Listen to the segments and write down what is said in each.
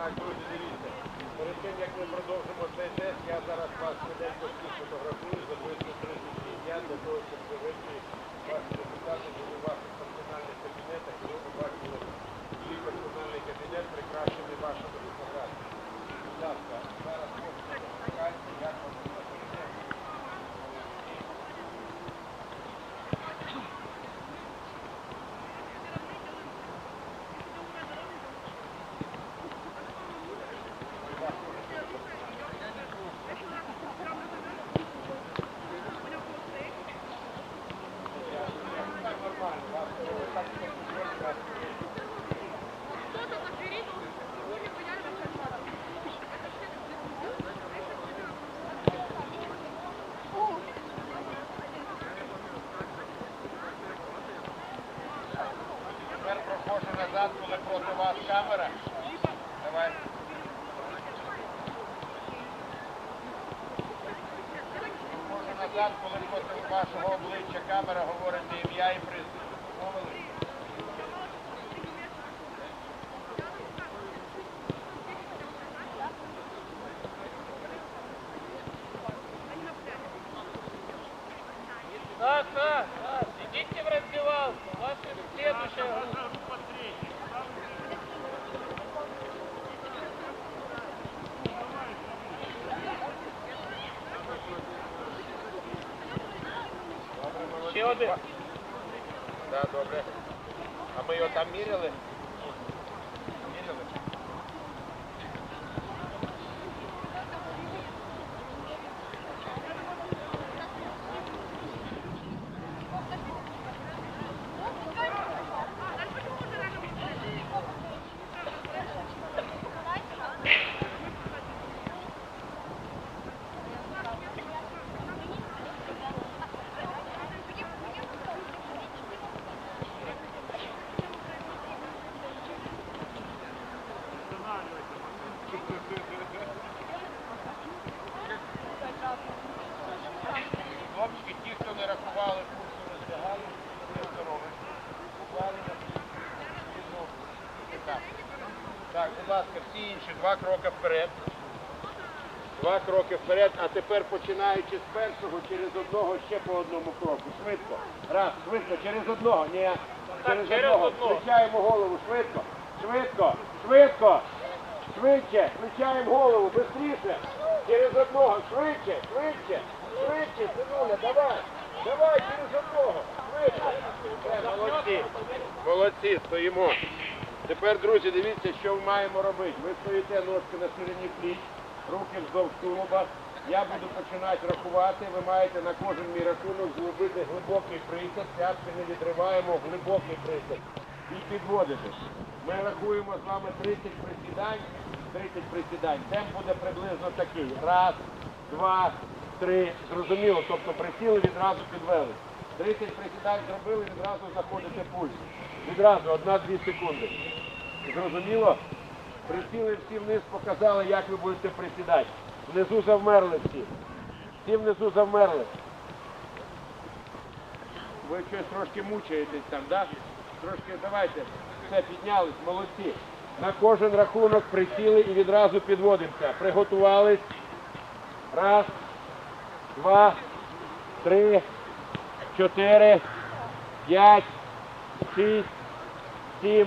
Так, друзі, дивіться. Перед тим, як ми продовжимо цей тест, я зараз вас швиденько всіх фотографую, записую 30 дня для того, щоб ви ваші результати у ваших персональних кабінетах, і ви побачили свій персональний кабінет, прикрашений вашими Назад, коли проти вашого обличчя камера говорить ім'я і прізвище. Домовились? Так, так, так. Идите в раздевалку. Ваша следующая группа. Ще один. Так, добре. А ми його там міряли? Міряли? Хлопчики, ті, хто не рахували курсу роздягали, не здорові. Поклали на спину. Так. Так, будь ласка, всі інші два кроки вперед. Два кроки вперед, а тепер починаючи з першого, через одного ще по одному кроку. Швидко. Раз, швидко, через одного. Ні. Через, через одного. одного. Включаємо голову, швидко. Швидко, швидко. Швидше, включаємо голову, швидше. Через одного, швидше, швидше, швидше, синуля, давай. Давай, через одного. Швидше. Молодці. Молодці, стоїмо. Тепер, друзі, дивіться, що ми маємо робити. Ви стоїте ножки на ширині пліч, руки вздовж тулуба. Я буду починати рахувати. Ви маєте на кожен мій рахунок зробити глибокий присід. П'ятки не відриваємо, глибокий присід. І підводити. Ми рахуємо з вами 30 присідань. 30 присідань. Темп буде приблизно такий. Раз, два, три. Зрозуміло. Тобто присіли, відразу підвели. 30 присідань зробили, відразу заходите пульс. Відразу, одна-дві секунди. Зрозуміло? Присіли всі вниз, показали, як ви будете присідати. Внизу завмерли всі. Всі внизу завмерли. Ви щось трошки мучаєтесь там, так? Да? Трошки давайте. Все, піднялись, молодці. На кожен рахунок присіли і відразу підводимося. Приготувались. Раз, два, три, чотири, п'ять, шість, сім,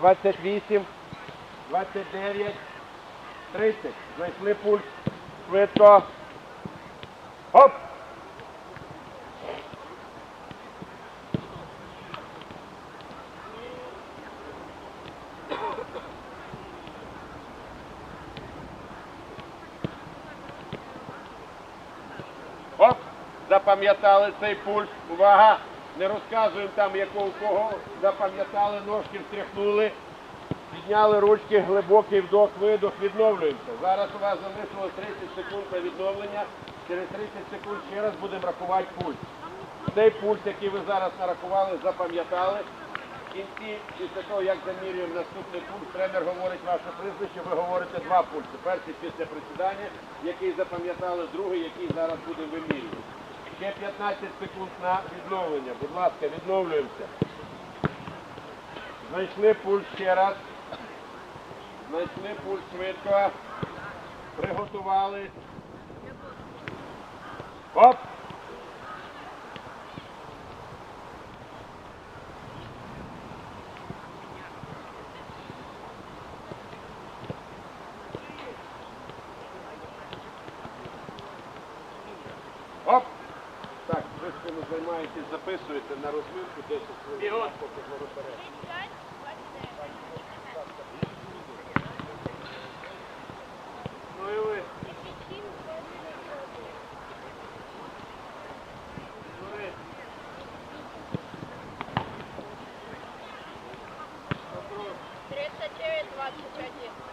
чотири, двадцять п'ять, двадцять шість, двадцять сім, двадцять вісім, двадцять дев'ять, тридцять. Знайшли пульс. Швидко. Хоп! Оп, запам'ятали цей пульс. Увага! Не розказуємо там, якого кого. Запам'ятали, ножки встряхнули. Підняли ручки, глибокий вдох, видох, відновлюємося. Зараз у вас залишилось 30 секунд на відновлення. Через 30 секунд ще раз будемо рахувати пульс. Цей пульс, який ви зараз нарахували, запам'ятали. В кінці, після того, як замірюємо наступний пульс, тренер говорить ваше прізвище, ви говорите два пульси. Перший після присідання, який запам'ятали, другий, який зараз будемо вимірювати. Ще 15 секунд на відновлення. Будь ласка, відновлюємося. Знайшли пульс ще раз. Знайшли пульс швидко. Приготувались. Оп! Оп! Ви з цим займаєтесь, записуєте на розминку 10 хвилин. Поки ви розберете. Ну і ви. Говори. Вопрос. 39, 21.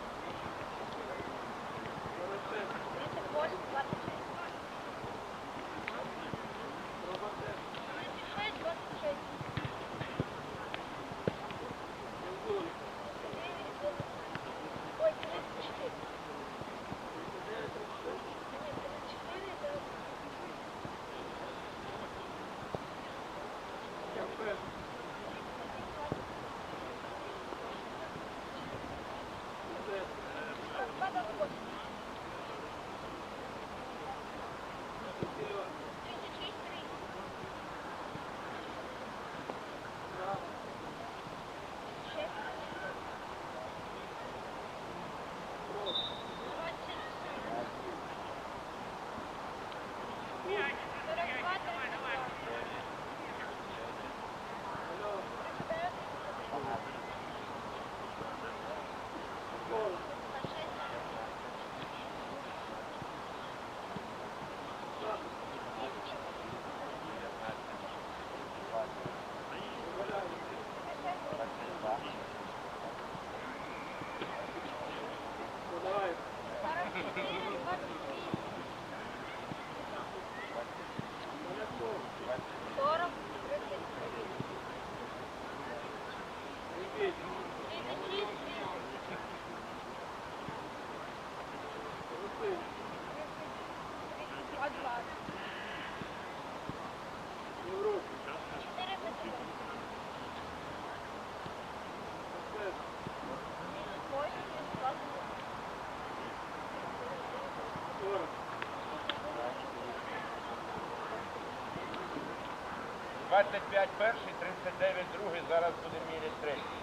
25 перший, 39 другий, зараз буде міряти третій.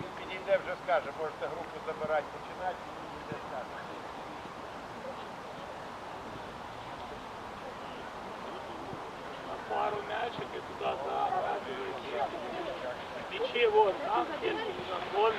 Він підійде, вже скаже, можете групу забирати, починати, він підійде скаже. Пару мячиків туди за Тече вон, а, вон.